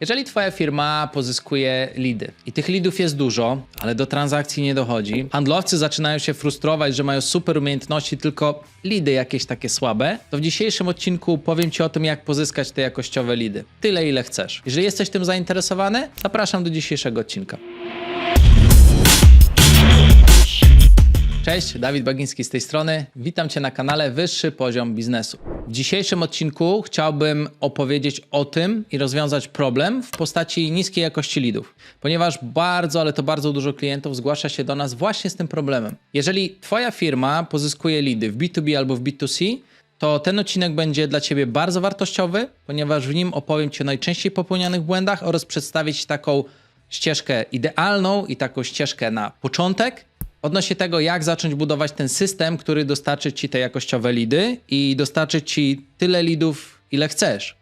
Jeżeli twoja firma pozyskuje lidy i tych lidów jest dużo, ale do transakcji nie dochodzi, handlowcy zaczynają się frustrować, że mają super umiejętności, tylko lidy jakieś takie słabe, to w dzisiejszym odcinku powiem ci o tym, jak pozyskać te jakościowe lidy. Tyle, ile chcesz. Jeżeli jesteś tym zainteresowany, zapraszam do dzisiejszego odcinka. Cześć, Dawid Bagiński z tej strony. Witam Cię na kanale Wyższy Poziom Biznesu. W dzisiejszym odcinku chciałbym opowiedzieć o tym i rozwiązać problem w postaci niskiej jakości lidów, ponieważ bardzo, ale to bardzo dużo klientów zgłasza się do nas właśnie z tym problemem. Jeżeli Twoja firma pozyskuje lidy w B2B albo w B2C, to ten odcinek będzie dla Ciebie bardzo wartościowy, ponieważ w nim opowiem Ci o najczęściej popełnianych błędach oraz przedstawię Ci taką ścieżkę idealną i taką ścieżkę na początek, odnośnie tego, jak zacząć budować ten system, który dostarczy ci te jakościowe lidy i dostarczy ci tyle lidów, ile chcesz.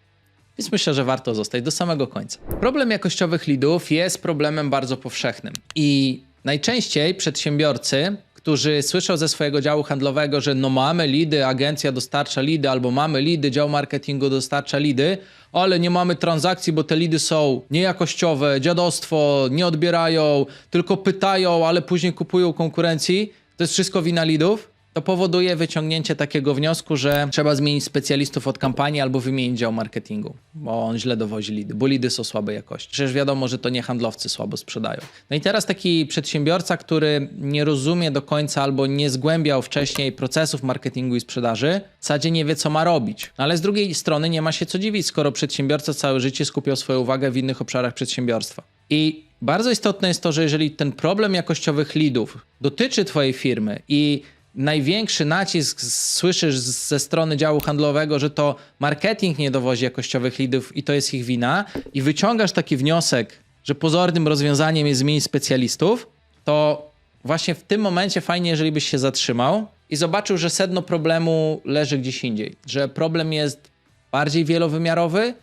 Więc myślę, że warto zostać do samego końca. Problem jakościowych lidów jest problemem bardzo powszechnym i najczęściej przedsiębiorcy, którzy słyszą ze swojego działu handlowego, że no mamy lidy, agencja dostarcza lidy, albo mamy lidy, dział marketingu dostarcza lidy, ale nie mamy transakcji, bo te lidy są niejakościowe, dziadostwo, nie odbierają, tylko pytają, ale później kupują konkurencji. To jest wszystko wina lidów. To powoduje wyciągnięcie takiego wniosku, że trzeba zmienić specjalistów od kampanii albo wymienić dział marketingu, bo on źle dowozi lidy, bo lidy są słabej jakości. Przecież wiadomo, że to nie handlowcy słabo sprzedają. No i teraz taki przedsiębiorca, który nie rozumie do końca albo nie zgłębiał wcześniej procesów marketingu i sprzedaży, w zasadzie nie wie, co ma robić. No ale z drugiej strony nie ma się co dziwić, skoro przedsiębiorca całe życie skupiał swoją uwagę w innych obszarach przedsiębiorstwa. I bardzo istotne jest to, że jeżeli ten problem jakościowych lidów dotyczy Twojej firmy i największy nacisk słyszysz ze strony działu handlowego, że to marketing nie dowozi jakościowych lidów i to jest ich wina, i wyciągasz taki wniosek, że pozornym rozwiązaniem jest zmienić specjalistów, to właśnie w tym momencie fajnie, jeżeli byś się zatrzymał i zobaczył, że sedno problemu leży gdzieś indziej, że problem jest bardziej wielowymiarowy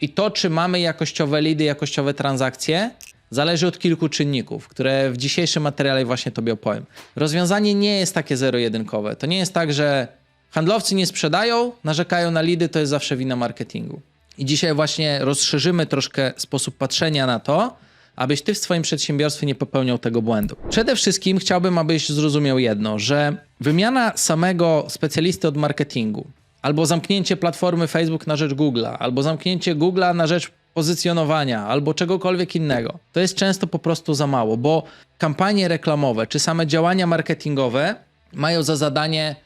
i to, czy mamy jakościowe lidy, jakościowe transakcje, zależy od kilku czynników, które w dzisiejszym materiale właśnie Tobie opowiem. Rozwiązanie nie jest takie zero-jedynkowe. To nie jest tak, że handlowcy nie sprzedają, narzekają na lidy, to jest zawsze wina marketingu. I dzisiaj właśnie rozszerzymy troszkę sposób patrzenia na to, abyś Ty w swoim przedsiębiorstwie nie popełniał tego błędu. Przede wszystkim chciałbym, abyś zrozumiał jedno, że wymiana samego specjalisty od marketingu, albo zamknięcie platformy Facebook na rzecz Google'a, albo zamknięcie Google'a na rzecz pozycjonowania, albo czegokolwiek innego. To jest często po prostu za mało, bo kampanie reklamowe czy same działania marketingowe mają za zadanie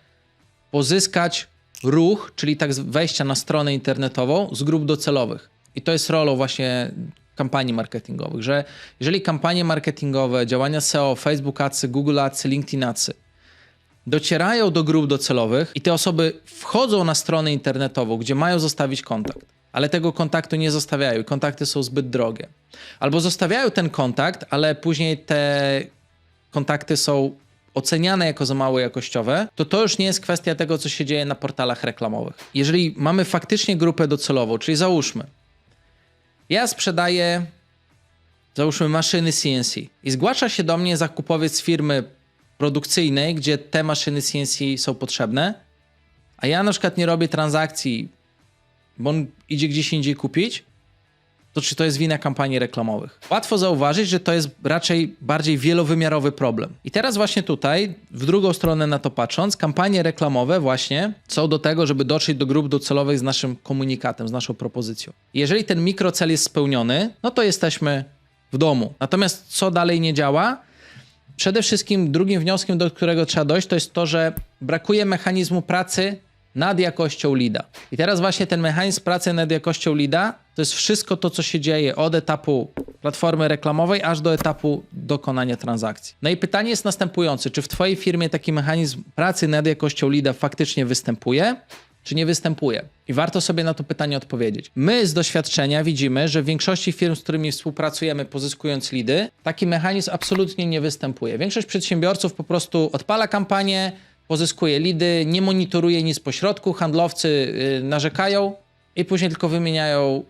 pozyskać ruch, czyli tak wejścia na stronę internetową z grup docelowych. I to jest rolą właśnie kampanii marketingowych, że jeżeli kampanie marketingowe, działania SEO, Facebook Adsy, Google Adsy, LinkedIn Adsy docierają do grup docelowych i te osoby wchodzą na stronę internetową, gdzie mają zostawić kontakt, ale tego kontaktu nie zostawiają kontakty są zbyt drogie. Albo zostawiają ten kontakt, ale później te kontakty są oceniane jako za mało jakościowe, to to już nie jest kwestia tego, co się dzieje na portalach reklamowych. Jeżeli mamy faktycznie grupę docelową, czyli załóżmy, ja sprzedaję, załóżmy, maszyny CNC i zgłasza się do mnie zakupowiec firmy produkcyjnej, gdzie te maszyny CNC są potrzebne, a ja na przykład nie robię transakcji, bo on idzie gdzieś indziej kupić, to czy to jest wina kampanii reklamowych? Łatwo zauważyć, że to jest raczej bardziej wielowymiarowy problem. I teraz właśnie tutaj, w drugą stronę na to patrząc, kampanie reklamowe właśnie są do tego, żeby dotrzeć do grup docelowych z naszym komunikatem, z naszą propozycją. Jeżeli ten mikrocel jest spełniony, no to jesteśmy w domu. Natomiast co dalej nie działa? Przede wszystkim drugim wnioskiem, do którego trzeba dojść, to jest to, że brakuje mechanizmu pracy nad jakością lida. I teraz właśnie ten mechanizm pracy nad jakością lida to jest wszystko to, co się dzieje od etapu platformy reklamowej aż do etapu dokonania transakcji. No i pytanie jest następujące: czy w Twojej firmie taki mechanizm pracy nad jakością lida faktycznie występuje? Czy nie występuje? I warto sobie na to pytanie odpowiedzieć. My z doświadczenia widzimy, że w większości firm, z którymi współpracujemy, pozyskując lidy, taki mechanizm absolutnie nie występuje. Większość przedsiębiorców po prostu odpala kampanię, pozyskuje lidy, nie monitoruje nic pośrodku, handlowcy yy, narzekają i później tylko wymieniają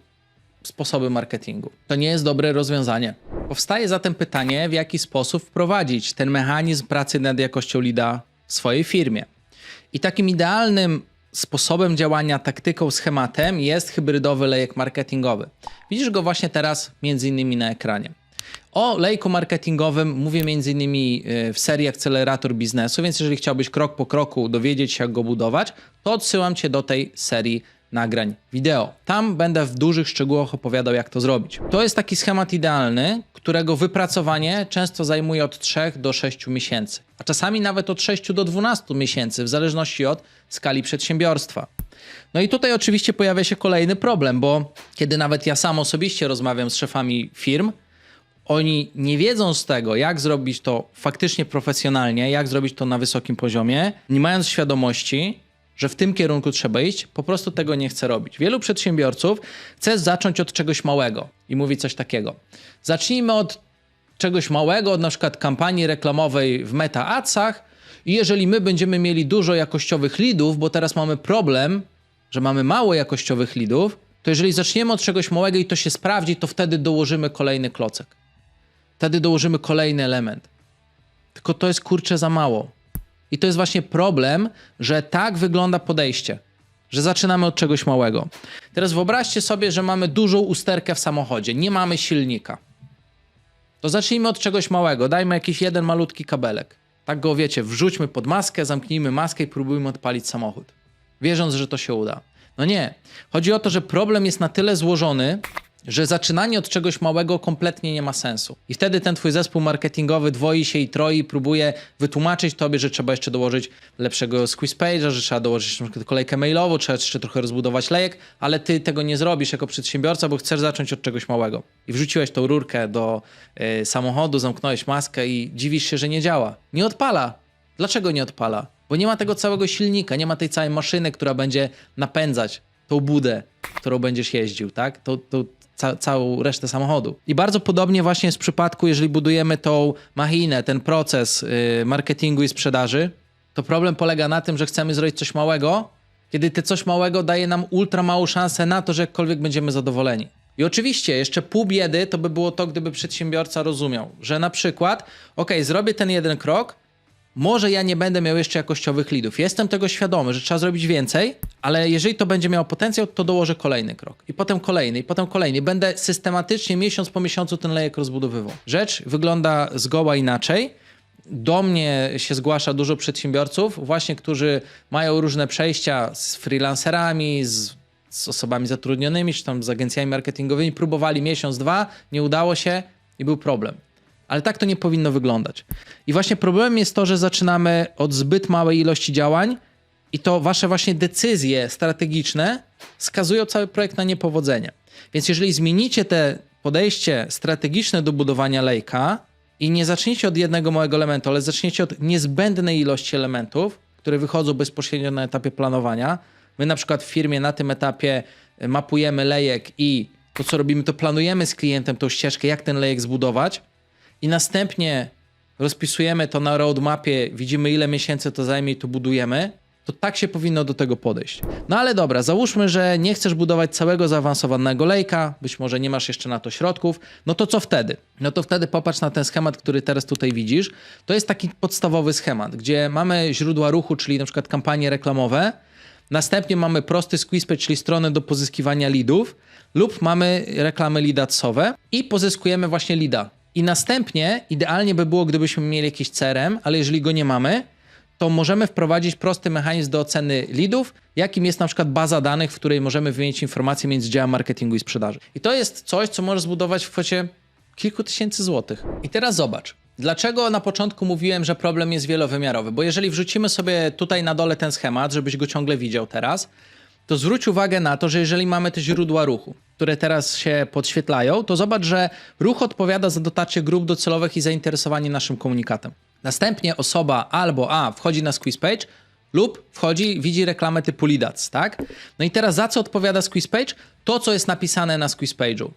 sposoby marketingu. To nie jest dobre rozwiązanie. Powstaje zatem pytanie, w jaki sposób wprowadzić ten mechanizm pracy nad jakością lida w swojej firmie. I takim idealnym sposobem działania, taktyką, schematem jest hybrydowy lejek marketingowy. Widzisz go właśnie teraz między innymi na ekranie. O lejku marketingowym mówię innymi y, w serii Akcelerator Biznesu, więc jeżeli chciałbyś krok po kroku dowiedzieć się, jak go budować, to odsyłam cię do tej serii nagrań wideo. Tam będę w dużych szczegółach opowiadał, jak to zrobić. To jest taki schemat idealny, którego wypracowanie często zajmuje od 3 do 6 miesięcy, a czasami nawet od 6 do 12 miesięcy, w zależności od skali przedsiębiorstwa. No i tutaj oczywiście pojawia się kolejny problem, bo kiedy nawet ja sam osobiście rozmawiam z szefami firm, oni nie wiedzą z tego, jak zrobić to faktycznie profesjonalnie, jak zrobić to na wysokim poziomie, nie mając świadomości, że w tym kierunku trzeba iść, po prostu tego nie chce robić. Wielu przedsiębiorców chce zacząć od czegoś małego i mówi coś takiego. Zacznijmy od czegoś małego, od na przykład kampanii reklamowej w Meta Adsach i jeżeli my będziemy mieli dużo jakościowych leadów, bo teraz mamy problem, że mamy mało jakościowych leadów, to jeżeli zaczniemy od czegoś małego i to się sprawdzi, to wtedy dołożymy kolejny klocek. Wtedy dołożymy kolejny element. Tylko to jest kurczę za mało. I to jest właśnie problem, że tak wygląda podejście, że zaczynamy od czegoś małego. Teraz wyobraźcie sobie, że mamy dużą usterkę w samochodzie, nie mamy silnika. To zacznijmy od czegoś małego, dajmy jakiś jeden malutki kabelek. Tak go wiecie, wrzućmy pod maskę, zamknijmy maskę i próbujmy odpalić samochód. Wierząc, że to się uda. No nie. Chodzi o to, że problem jest na tyle złożony, że zaczynanie od czegoś małego kompletnie nie ma sensu. I wtedy ten twój zespół marketingowy dwoi się i troi, próbuje wytłumaczyć tobie, że trzeba jeszcze dołożyć lepszego squeeze page'a, że trzeba dołożyć przykład kolejkę mailową, trzeba jeszcze trochę rozbudować lejek, ale ty tego nie zrobisz jako przedsiębiorca, bo chcesz zacząć od czegoś małego. I wrzuciłeś tą rurkę do y, samochodu, zamknąłeś maskę i dziwisz się, że nie działa. Nie odpala. Dlaczego nie odpala? Bo nie ma tego całego silnika, nie ma tej całej maszyny, która będzie napędzać tą budę, którą będziesz jeździł, tak? To, to ca całą resztę samochodu. I bardzo podobnie właśnie jest w przypadku, jeżeli budujemy tą machinę, ten proces yy, marketingu i sprzedaży, to problem polega na tym, że chcemy zrobić coś małego, kiedy te coś małego daje nam ultra małą szansę na to, że jakkolwiek będziemy zadowoleni. I oczywiście jeszcze pół biedy to by było to, gdyby przedsiębiorca rozumiał, że na przykład, ok, zrobię ten jeden krok, może ja nie będę miał jeszcze jakościowych lidów. Jestem tego świadomy, że trzeba zrobić więcej, ale jeżeli to będzie miało potencjał, to dołożę kolejny krok. I potem kolejny, i potem kolejny. Będę systematycznie miesiąc po miesiącu ten lejek rozbudowywał. Rzecz wygląda zgoła inaczej. Do mnie się zgłasza dużo przedsiębiorców, właśnie którzy mają różne przejścia z freelancerami, z, z osobami zatrudnionymi, czy tam z agencjami marketingowymi. Próbowali miesiąc, dwa, nie udało się i był problem. Ale tak to nie powinno wyglądać. I właśnie problemem jest to, że zaczynamy od zbyt małej ilości działań i to wasze właśnie decyzje strategiczne skazują cały projekt na niepowodzenie. Więc jeżeli zmienicie te podejście strategiczne do budowania lejka i nie zaczniecie od jednego małego elementu, ale zaczniecie od niezbędnej ilości elementów, które wychodzą bezpośrednio na etapie planowania. My na przykład w firmie na tym etapie mapujemy lejek i to co robimy, to planujemy z klientem tą ścieżkę, jak ten lejek zbudować i następnie rozpisujemy to na roadmapie, widzimy ile miesięcy to zajmie i to budujemy, to tak się powinno do tego podejść. No ale dobra, załóżmy, że nie chcesz budować całego zaawansowanego lejka, być może nie masz jeszcze na to środków, no to co wtedy? No to wtedy popatrz na ten schemat, który teraz tutaj widzisz. To jest taki podstawowy schemat, gdzie mamy źródła ruchu, czyli na przykład kampanie reklamowe, Następnie mamy prosty squeeze czyli stronę do pozyskiwania leadów, lub mamy reklamy leadadsowe i pozyskujemy właśnie leada. I następnie idealnie by było, gdybyśmy mieli jakiś CRM, ale jeżeli go nie mamy, to możemy wprowadzić prosty mechanizm do oceny leadów, jakim jest na przykład baza danych, w której możemy wymienić informacje między działem marketingu i sprzedaży. I to jest coś, co możesz zbudować w kwocie kilku tysięcy złotych. I teraz zobacz. Dlaczego na początku mówiłem, że problem jest wielowymiarowy? Bo jeżeli wrzucimy sobie tutaj na dole ten schemat, żebyś go ciągle widział teraz, to zwróć uwagę na to, że jeżeli mamy te źródła ruchu, które teraz się podświetlają, to zobacz, że ruch odpowiada za dotarcie grup docelowych i zainteresowanie naszym komunikatem. Następnie osoba albo A wchodzi na squeeze page lub wchodzi, widzi reklamę typu ads, tak? No i teraz za co odpowiada squeeze page? To, co jest napisane na squeeze page'u.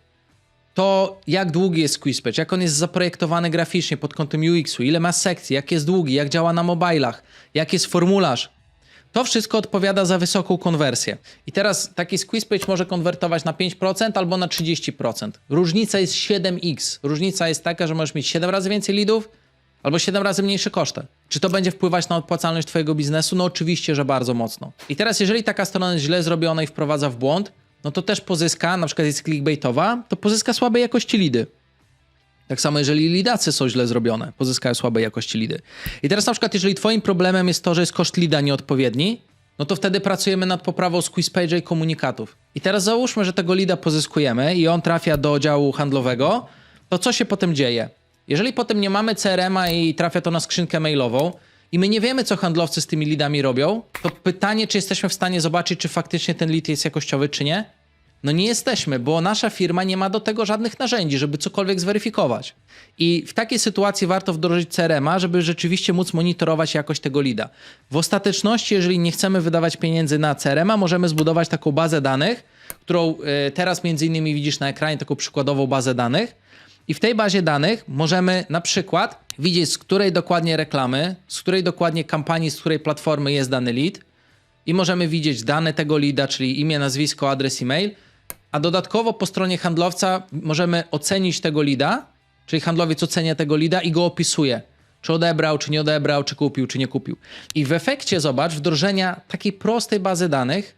To jak długi jest squeeze page, jak on jest zaprojektowany graficznie pod kątem UX-u, ile ma sekcji, jak jest długi, jak działa na mobilach, jak jest formularz, to wszystko odpowiada za wysoką konwersję. I teraz taki squeeze page może konwertować na 5% albo na 30%. Różnica jest 7x. Różnica jest taka, że możesz mieć 7 razy więcej leadów albo 7 razy mniejsze koszty. Czy to będzie wpływać na opłacalność Twojego biznesu? No oczywiście, że bardzo mocno. I teraz, jeżeli taka strona jest źle zrobiona i wprowadza w błąd, no to też pozyska, na przykład jest clickbaitowa, to pozyska słabej jakości lidy. Tak samo, jeżeli lidacy są źle zrobione, pozyskają słabej jakości lidy. I teraz na przykład, jeżeli twoim problemem jest to, że jest koszt lida nieodpowiedni, no to wtedy pracujemy nad poprawą squeeze page'a i komunikatów. I teraz załóżmy, że tego lida pozyskujemy i on trafia do działu handlowego, to co się potem dzieje? Jeżeli potem nie mamy CRM-a i trafia to na skrzynkę mailową i my nie wiemy, co handlowcy z tymi lidami robią, to pytanie, czy jesteśmy w stanie zobaczyć, czy faktycznie ten lead jest jakościowy, czy nie? No nie jesteśmy, bo nasza firma nie ma do tego żadnych narzędzi, żeby cokolwiek zweryfikować. I w takiej sytuacji warto wdrożyć CRM-a, żeby rzeczywiście móc monitorować jakość tego lida. W ostateczności, jeżeli nie chcemy wydawać pieniędzy na CRM-a, możemy zbudować taką bazę danych, którą y, teraz między innymi widzisz na ekranie, taką przykładową bazę danych. I w tej bazie danych możemy na przykład widzieć, z której dokładnie reklamy, z której dokładnie kampanii, z której platformy jest dany lead i możemy widzieć dane tego leada, czyli imię, nazwisko, adres e-mail, a dodatkowo po stronie handlowca możemy ocenić tego leada, czyli handlowiec ocenia tego leada i go opisuje. Czy odebrał, czy nie odebrał, czy kupił, czy nie kupił. I w efekcie, zobacz, wdrożenia takiej prostej bazy danych,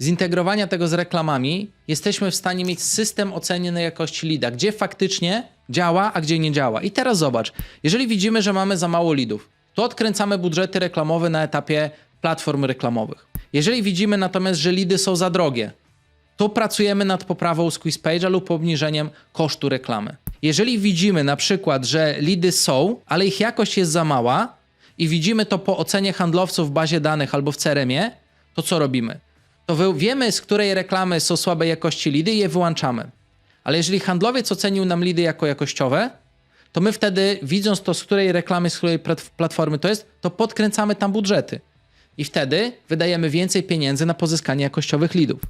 zintegrowania tego z reklamami, jesteśmy w stanie mieć system oceny jakości leada, gdzie faktycznie działa, a gdzie nie działa. I teraz zobacz, jeżeli widzimy, że mamy za mało leadów, to odkręcamy budżety reklamowe na etapie platform reklamowych. Jeżeli widzimy natomiast, że leady są za drogie, to pracujemy nad poprawą squeeze page'a lub obniżeniem kosztu reklamy. Jeżeli widzimy na przykład, że lidy są, ale ich jakość jest za mała i widzimy to po ocenie handlowców w bazie danych albo w CRM-ie, to co robimy? To wiemy, z której reklamy są słabej jakości lidy i je wyłączamy. Ale jeżeli handlowiec ocenił nam lidy jako jakościowe, to my wtedy, widząc to, z której reklamy, z której plat- platformy to jest, to podkręcamy tam budżety. I wtedy wydajemy więcej pieniędzy na pozyskanie jakościowych lidów.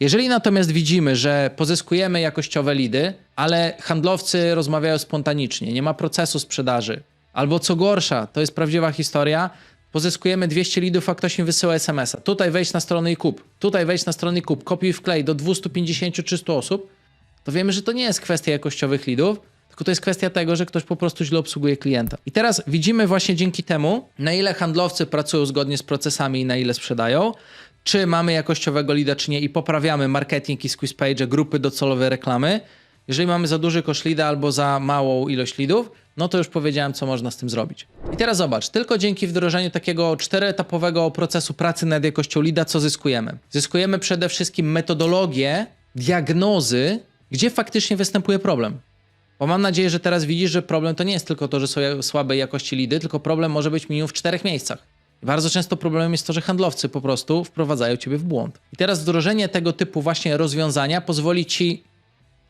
Jeżeli natomiast widzimy, że pozyskujemy jakościowe lidy, ale handlowcy rozmawiają spontanicznie, nie ma procesu sprzedaży, albo co gorsza, to jest prawdziwa historia, pozyskujemy 200 lidów, a ktoś im wysyła SMS-a. Tutaj wejdź na stronę i kup, tutaj wejdź na stronę i kup, kopiuj wklej do 250-300 osób, to wiemy, że to nie jest kwestia jakościowych lidów, tylko to jest kwestia tego, że ktoś po prostu źle obsługuje klienta. I teraz widzimy właśnie dzięki temu, na ile handlowcy pracują zgodnie z procesami i na ile sprzedają, czy mamy jakościowego lida, czy nie i poprawiamy marketing i squeeze page, grupy docelowe reklamy. Jeżeli mamy za duży koszt lida albo za małą ilość lidów, no to już powiedziałem, co można z tym zrobić. I teraz zobacz, tylko dzięki wdrożeniu takiego czteroetapowego procesu pracy nad jakością lida, co zyskujemy? Zyskujemy przede wszystkim metodologię diagnozy, gdzie faktycznie występuje problem. Bo mam nadzieję, że teraz widzisz, że problem to nie jest tylko to, że są słabej jakości lidy, tylko problem może być minimum w czterech miejscach. Bardzo często problemem jest to, że handlowcy po prostu wprowadzają ciebie w błąd. I teraz wdrożenie tego typu właśnie rozwiązania pozwoli ci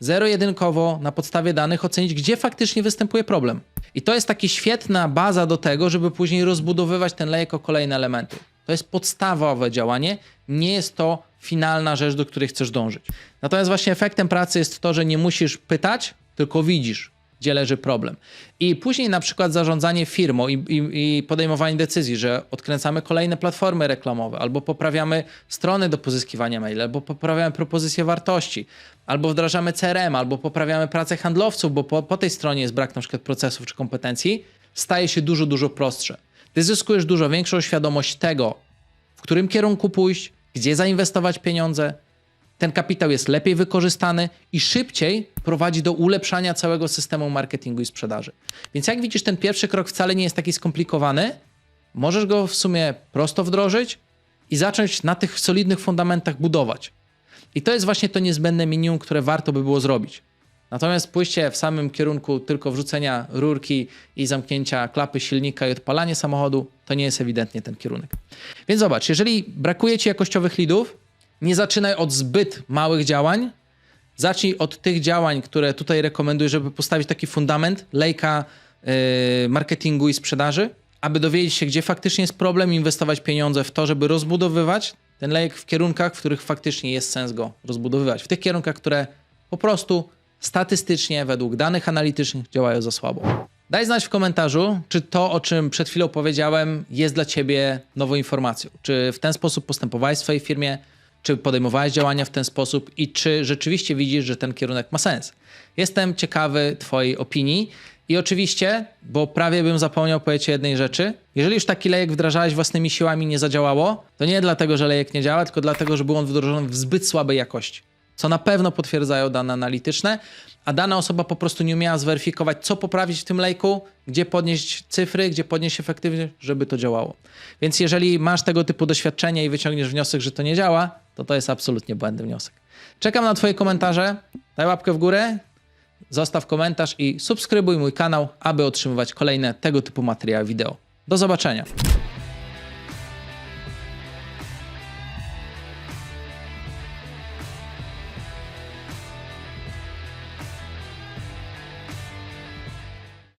zero-jedynkowo na podstawie danych ocenić, gdzie faktycznie występuje problem. I to jest taka świetna baza do tego, żeby później rozbudowywać ten lejek o kolejne elementy. To jest podstawowe działanie, nie jest to finalna rzecz, do której chcesz dążyć. Natomiast właśnie efektem pracy jest to, że nie musisz pytać, tylko widzisz, gdzie leży problem. I później na przykład zarządzanie firmą i, i, i podejmowanie decyzji, że odkręcamy kolejne platformy reklamowe, albo poprawiamy strony do pozyskiwania maili, albo poprawiamy propozycje wartości, albo wdrażamy CRM, albo poprawiamy pracę handlowców, bo po, po tej stronie jest brak na przykład procesów czy kompetencji, staje się dużo, dużo prostsze. Ty zyskujesz dużo większą świadomość tego, w którym kierunku pójść, gdzie zainwestować pieniądze, ten kapitał jest lepiej wykorzystany i szybciej prowadzi do ulepszania całego systemu marketingu i sprzedaży. Więc jak widzisz, ten pierwszy krok wcale nie jest taki skomplikowany. Możesz go w sumie prosto wdrożyć i zacząć na tych solidnych fundamentach budować. I to jest właśnie to niezbędne minimum, które warto by było zrobić. Natomiast pójście w samym kierunku tylko wrzucenia rurki i zamknięcia klapy silnika i odpalanie samochodu, to nie jest ewidentnie ten kierunek. Więc zobacz, jeżeli brakuje ci jakościowych lidów, nie zaczynaj od zbyt małych działań. Zacznij od tych działań, które tutaj rekomenduję, żeby postawić taki fundament lejka yy, marketingu i sprzedaży, aby dowiedzieć się, gdzie faktycznie jest problem, inwestować pieniądze w to, żeby rozbudowywać ten lejek w kierunkach, w których faktycznie jest sens go rozbudowywać. W tych kierunkach, które po prostu statystycznie, według danych analitycznych działają za słabo. Daj znać w komentarzu, czy to, o czym przed chwilą powiedziałem, jest dla Ciebie nową informacją. Czy w ten sposób postępowałeś w swojej firmie, czy podejmowałeś działania w ten sposób i czy rzeczywiście widzisz, że ten kierunek ma sens. Jestem ciekawy Twojej opinii i oczywiście, bo prawie bym zapomniał powiedzieć jednej rzeczy, jeżeli już taki lejek wdrażałeś własnymi siłami nie zadziałało, to nie dlatego, że lejek nie działa, tylko dlatego, że był on wdrożony w zbyt słabej jakości co na pewno potwierdzają dane analityczne, a dana osoba po prostu nie umiała zweryfikować, co poprawić w tym lejku, gdzie podnieść cyfry, gdzie podnieść efektywność, żeby to działało. Więc jeżeli masz tego typu doświadczenie i wyciągniesz wniosek, że to nie działa, to to jest absolutnie błędny wniosek. Czekam na Twoje komentarze, daj łapkę w górę, zostaw komentarz i subskrybuj mój kanał, aby otrzymywać kolejne tego typu materiały wideo. Do zobaczenia.